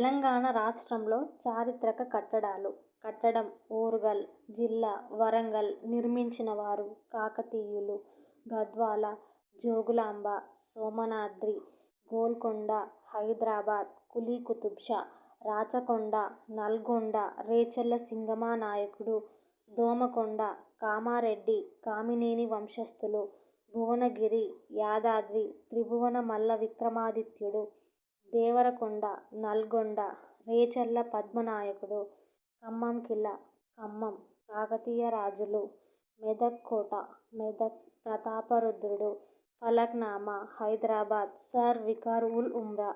తెలంగాణ రాష్ట్రంలో చారిత్రక కట్టడాలు. కట్టడం ఊరుగల్ జిల్లా వరంగల్ నిర్మించిన వారు కాకతీయులు. గద్వాల జోగులాంబ సోమనాద్రి గోల్కొండ హైదరాబాద్ కులీ కుతుబ్షా రాచకొండ నల్గొండ రేచర్ల సింగమనాయకుడు దోమకొండ కామారెడ్డి కామినేని వంశస్థులు భువనగిరి యాదాద్రి త్రిభువన మల్ల విక్రమాదిత్యుడు దేవరకొండ నల్గొండ రేచర్ల పద్మనాయకుడు ఖమ్మం ఖిలా ఖమ్మం కాకతీయ రాజులు మెదక్ కోట మెదక్ ప్రతాపరుద్రుడు ఫలక్నామా హైదరాబాద్ సర్ వికార్ ఉల్ ఉమ్రా.